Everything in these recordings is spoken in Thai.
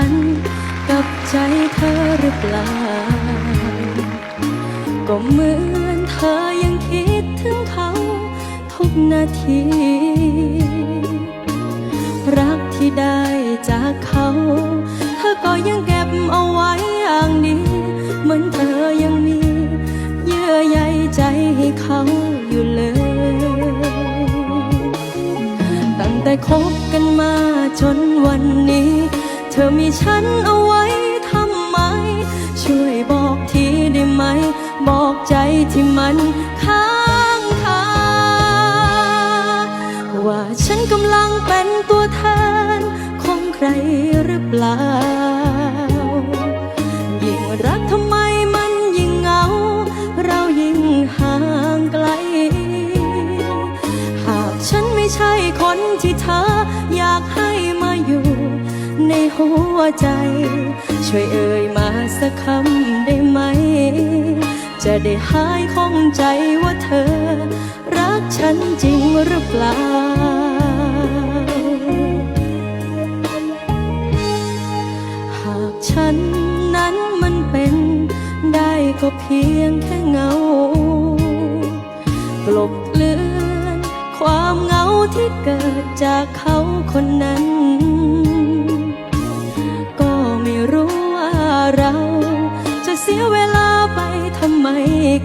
ันกับใจเธอหรือเปล่า ก็เหมือนเธอยังคิดถึงเขาทุกนาที รักที่ได้จากเขา เธอก็ยังเก็บเอาไว้อย่างดีเหมือนเธอยังมี เยื่อใยใจให้เขาอยู่เลย ตั้งแต่คบกันมา ธอมีฉันเอาไว้ทำไม ช่วยบอกทีได้ไหม บอกใจที่มันค้างคาว่าฉันกำลังเป็นตัวแทนของใครหรือเปล่า ยิ่งรักทำไมมันยิ่งเหงา เรายิ่งห่างไกล หากฉันไม่ใช่คนที่เธอ หัวใจ ช่วยเอ่ยมาสักคำได้ไหม จะได้หายข้องใจว่าเธอ รักฉันจริงหรือเปล่า หากฉันนั้นมันเป็นได้ก็เพียงแค่เงากลบเลือน ความเหงาที่เกิดจากเขาคนนั้น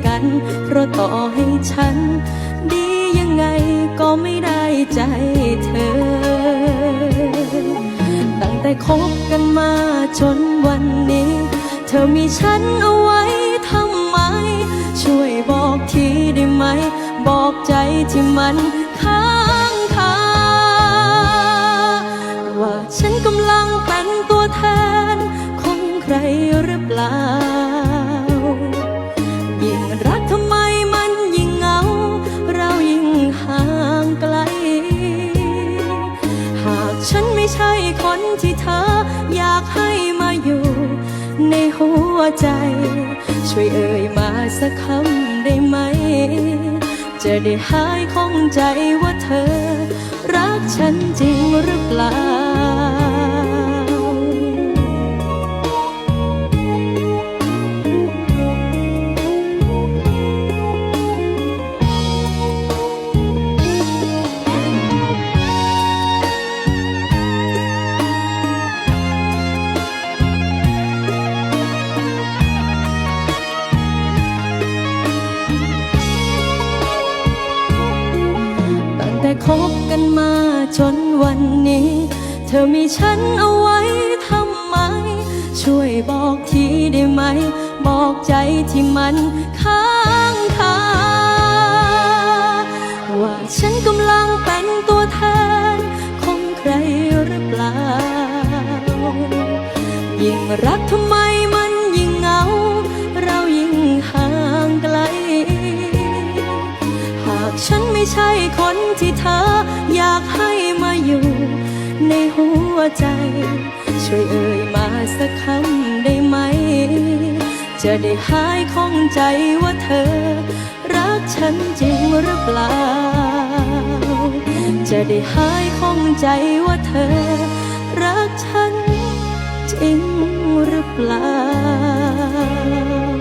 กัน เพราะต่อให้ฉัน ดียังไงก็ไม่ได้ใจเธอ ตั้งแต่คบกันมาจนวันนี้ เธอมีฉันเอาไว้ทำไม ช่วยบอกทีได้ไหม บอกใจที่มัน ที่เธออยากให้มาอยู่ ในหัวใจ ช่วยเอ่ยมาสักคำได้ไหม จะได้หายข้องใจว่าเธอ รักฉันจริงหรือเปล่า คบกันมาจนวันนี้ เธอมีฉันเอาไว้ทำไม ช่วยบอกทีได้ไหม บอกใจที่มันค้างคาว่าฉันกำลังเป็นตัวแทนของใครหรือเปล่า ยิ่งรักทำไมากฉันไม่ใช่คนที่เธอ อยากให้มาอยู่ ในหัวใจ ช่วยเอ่ยมาสักคำได้ไหม จะได้หายข้องใจว่าเธอ รักฉันจริงหรือเปล่า จะได้หายข้องใจว่าเธอ รักฉันจริงหรือเปล่า